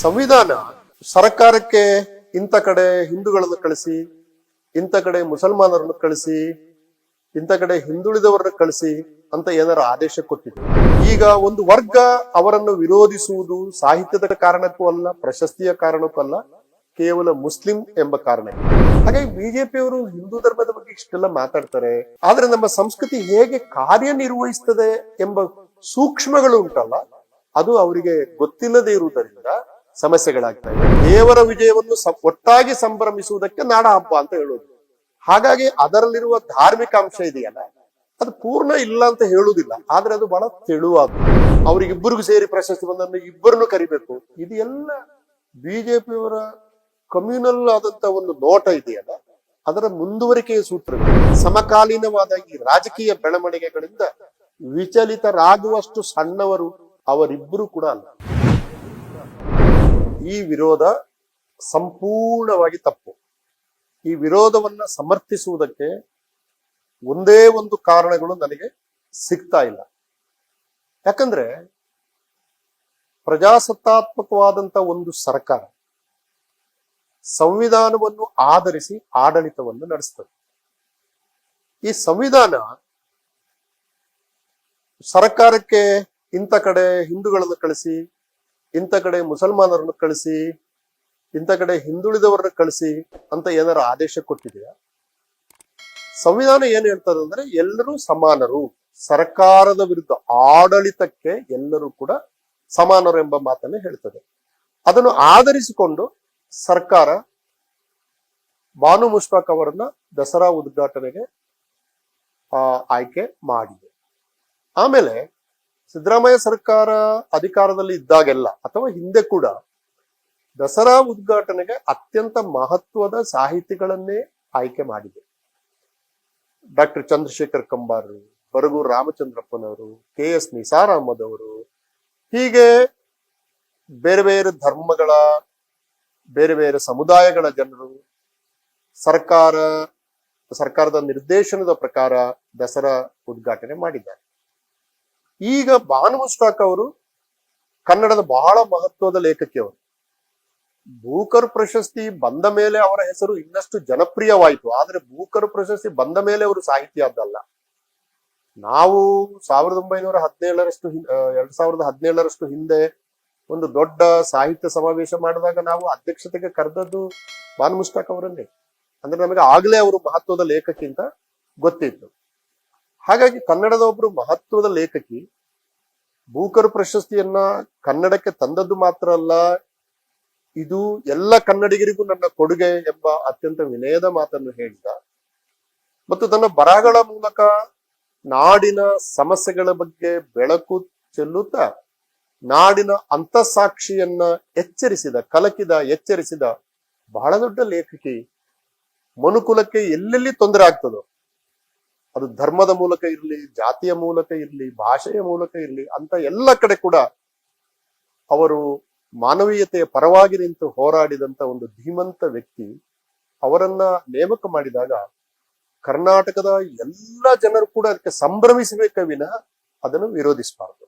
ಸಂವಿಧಾನ. ಸರ್ಕಾರಕ್ಕೆ ಇಂಥ ಕಡೆ ಹಿಂದೂಗಳನ್ನು ಕಳಿಸಿ, ಇಂಥ ಕಡೆ ಮುಸಲ್ಮಾನರನ್ನು ಕಳಿಸಿ, ಇಂಥ ಕಡೆ ಹಿಂದುಳಿದವರನ್ನ ಕಳಿಸಿ ಅಂತ ಏನಾರ ಆದೇಶ ಕೊಟ್ಟಿದ್ರು. ಈಗ ಒಂದು ವರ್ಗ ಅವರನ್ನು ವಿರೋಧಿಸುವುದು ಸಾಹಿತ್ಯದ ಕಾರಣಕ್ಕೂ ಅಲ್ಲ, ಪ್ರಶಸ್ತಿಯ ಕಾರಣಕ್ಕೂ ಅಲ್ಲ, ಕೇವಲ ಮುಸ್ಲಿಂ ಎಂಬ ಕಾರಣ. ಹಾಗಾಗಿ ಬಿಜೆಪಿಯವರು ಹಿಂದೂ ಧರ್ಮದ ಬಗ್ಗೆ ಇಷ್ಟೆಲ್ಲ ಮಾತಾಡ್ತಾರೆ. ಆದ್ರೆ ನಮ್ಮ ಸಂಸ್ಕೃತಿ ಹೇಗೆ ಕಾರ್ಯನಿರ್ವಹಿಸ್ತದೆ ಎಂಬ ಸೂಕ್ಷ್ಮಗಳು ಉಂಟಲ್ಲ, ಅದು ಅವರಿಗೆ ಗೊತ್ತಿಲ್ಲದೆ ಇರುವುದರಿಂದ ಸಮಸ್ಯೆಗಳಾಗ್ತಾ ಇದೆ ದೇವರ ವಿಜಯವನ್ನು ಒಟ್ಟಾಗಿ ಸಂಭ್ರಮಿಸುವುದಕ್ಕೆ ನಾಡ ಹಬ್ಬ ಅಂತ ಹೇಳೋದು. ಹಾಗಾಗಿ ಅದರಲ್ಲಿರುವ ಧಾರ್ಮಿಕ ಅಂಶ ಇದೆಯಲ್ಲ, ಅದು ಪೂರ್ಣ ಇಲ್ಲ ಅಂತ ಹೇಳುವುದಿಲ್ಲ, ಆದ್ರೆ ಅದು ಬಹಳ ತೆಳುವಾದ ಅವರಿಗಿಬ್ಬರಿಗೂ ಸೇರಿ ಪ್ರಶಸ್ತಿ ಬಂದನ್ನು ಇಬ್ಬರನ್ನು ಕರಿಬೇಕು. ಇದು ಎಲ್ಲ ಬಿಜೆಪಿಯವರ ಕಮ್ಯುನಲ್ ಆದಂತ ಒಂದು ನೋಟ ಇದೆಯಲ್ಲ, ಅದರ ಮುಂದುವರಿಕೆಯ ಸೂತ್ರಗಳು ಸಮಕಾಲೀನವಾದ ಈ ರಾಜಕೀಯ ಬೆಳವಣಿಗೆಗಳಿಂದ ವಿಚಲಿತರಾಗುವಷ್ಟು ಸಣ್ಣವರು ಅವರಿಬ್ಬರು ಕೂಡ ಅಲ್ಲ. ಈ ವಿರೋಧ ಸಂಪೂರ್ಣವಾಗಿ ತಪ್ಪು. ಈ ವಿರೋಧವನ್ನ ಸಮರ್ಥಿಸುವುದಕ್ಕೆ ಒಂದೇ ಒಂದು ಕಾರಣಗಳು ನನಗೆ ಸಿಗ್ತಾ ಇಲ್ಲ. ಯಾಕಂದ್ರೆ ಪ್ರಜಾಸತ್ತಾತ್ಮಕವಾದಂತ ಒಂದು ಸರ್ಕಾರ ಸಂವಿಧಾನವನ್ನು ಆಧರಿಸಿ ಆಡಳಿತವನ್ನು ನಡೆಸ್ತದೆ. ಈ ಸಂವಿಧಾನ ಸರ್ಕಾರಕ್ಕೆ ಇಂಥ ಕಡೆ ಹಿಂದೂಗಳನ್ನು ಕಳಿಸಿ ಇಂಥ ಕಡೆ ಮುಸಲ್ಮಾನರನ್ನು ಕಳಿಸಿ, ಇಂಥ ಕಡೆ ಹಿಂದುಳಿದವರನ್ನ ಕಳಿಸಿ ಅಂತ ಏನಾರ ಆದೇಶ ಕೊಟ್ಟಿದೆಯಾ? ಸಂವಿಧಾನ ಏನ್ ಹೇಳ್ತದೆ ಅಂದ್ರೆ ಎಲ್ಲರೂ ಸಮಾನರು. ಸರ್ಕಾರದ ವಿರುದ್ಧ ಆಡಳಿತಕ್ಕೆ ಎಲ್ಲರೂ ಕೂಡ ಸಮಾನರು ಎಂಬ ಮಾತನ್ನು ಹೇಳ್ತದೆ. ಅದನ್ನು ಆಧರಿಸಿಕೊಂಡು ಸರ್ಕಾರ ಬಾನು ಮುಷ್ತಾಕ್ ಅವರನ್ನ ದಸರಾ ಉದ್ಘಾಟನೆಗೆ ಆಯ್ಕೆ ಮಾಡಿದೆ. ಆಮೇಲೆ ಸಿದ್ದರಾಮಯ್ಯ ಸರ್ಕಾರ ಅಧಿಕಾರದಲ್ಲಿ ಇದ್ದಾಗೆಲ್ಲ ಅಥವಾ ಹಿಂದೆ ಕೂಡ ದಸರಾ ಉದ್ಘಾಟನೆಗೆ ಅತ್ಯಂತ ಮಹತ್ವದ ಸಾಹಿತಿಗಳನ್ನೇ ಆಯ್ಕೆ ಮಾಡಿದೆ. ಡಾಕ್ಟರ್ ಚಂದ್ರಶೇಖರ್ ಕಂಬಾರರು ಬರಗು ರಾಮಚಂದ್ರಪ್ಪನವರು, ಕೆ ಎಸ್ ನಿಸಾರ್ ಅಹಮದ್ ಅವರು ಹೀಗೆ ಬೇರೆ ಬೇರೆ ಧರ್ಮಗಳ, ಬೇರೆ ಬೇರೆ ಸಮುದಾಯಗಳ ಜನರು ಸರ್ಕಾರ, ಸರ್ಕಾರದ ನಿರ್ದೇಶನದ ಪ್ರಕಾರ ದಸರಾ ಉದ್ಘಾಟನೆ ಮಾಡಿದ್ದಾರೆ. ಈಗ ಭಾನು ಮುಷ್ತಾಕ್ ಅವರು ಕನ್ನಡದ ಬಹಳ ಮಹತ್ವದ ಲೇಖಕಿ ಅವರು. ಭೂಕರ್ ಪ್ರಶಸ್ತಿ ಬಂದ ಮೇಲೆ ಅವರ ಹೆಸರು ಇನ್ನಷ್ಟು ಜನಪ್ರಿಯವಾಯಿತು, ಆದ್ರೆ ಭೂಕರ್ ಪ್ರಶಸ್ತಿ ಬಂದ ಮೇಲೆ ಅವರು ಸಾಹಿತ್ಯ ಅದಲ್ಲ ನಾವು ಸಾವಿರದ ಒಂಬೈನೂರ ಹದಿನೇಳರಷ್ಟು ಎರಡ್ ಸಾವಿರದ ಹದಿನೇಳರಷ್ಟು ಹಿಂದೆ ಒಂದು ದೊಡ್ಡ ಸಾಹಿತ್ಯ ಸಮಾವೇಶ ಮಾಡಿದಾಗ ನಾವು ಅಧ್ಯಕ್ಷತೆಗೆ ಕರೆದದ್ದು ಭಾನು ಮುಸ್ತಾಕ್ ಅವರನ್ನೇ. ಅಂದ್ರೆ ನಮಗೆ ಆಗ್ಲೇ ಅವರು ಮಹತ್ವದ ಲೇಖಕ್ಕಿಂತ ಗೊತ್ತಿತ್ತು. ಹಾಗಾಗಿ ಕನ್ನಡದ ಒಬ್ರು ಮಹತ್ವದ ಲೇಖಕಿ, ಬೂಕರ್ ಪ್ರಶಸ್ತಿಯನ್ನ ಕನ್ನಡಕ್ಕೆ ತಂದದ್ದು ಮಾತ್ರ ಅಲ್ಲ, ಇದು ಎಲ್ಲ ಕನ್ನಡಿಗರಿಗೂ ನನ್ನ ಕೊಡುಗೆ ಎಂಬ ಅತ್ಯಂತ ವಿನಯದ ಮಾತನ್ನು ಹೇಳಿದ. ಮತ್ತು ತನ್ನ ಬರಹಗಳ ಮೂಲಕ ನಾಡಿನ ಸಮಸ್ಯೆಗಳ ಬಗ್ಗೆ ಬೆಳಕು ಚೆಲ್ಲುತ್ತಾ ನಾಡಿನ ಅಂತಸಾಕ್ಷಿಯನ್ನ ಎಚ್ಚರಿಸಿದ, ಕಲಕಿದ, ಎಚ್ಚರಿಸಿದ ಬಹಳ ದೊಡ್ಡ ಲೇಖಕಿ ಮನುಕುಲಕ್ಕೆ ಎಲ್ಲೆಲ್ಲಿ ತೊಂದರೆ ಆಗ್ತದೋ ಅದು ಧರ್ಮದ ಮೂಲಕ ಇರಲಿ, ಜಾತಿಯ ಮೂಲಕ ಇರಲಿ, ಭಾಷೆಯ ಮೂಲಕ ಇರಲಿ ಅಂತ ಎಲ್ಲ ಕಡೆ ಕೂಡ ಅವರು ಮಾನವೀಯತೆಯ ಪರವಾಗಿ ನಿಂತು ಹೋರಾಡಿದಂತ ಒಂದು ಧೀಮಂತ ವ್ಯಕ್ತಿ ಅವರನ್ನ ನೇಮಕ ಮಾಡಿದಾಗ ಕರ್ನಾಟಕದ ಎಲ್ಲ ಜನರು ಕೂಡ ಅದಕ್ಕೆ ಸಂಭ್ರಮಿಸಬೇಕ ವಿನ ಅದನ್ನು ವಿರೋಧಿಸಬಾರದು.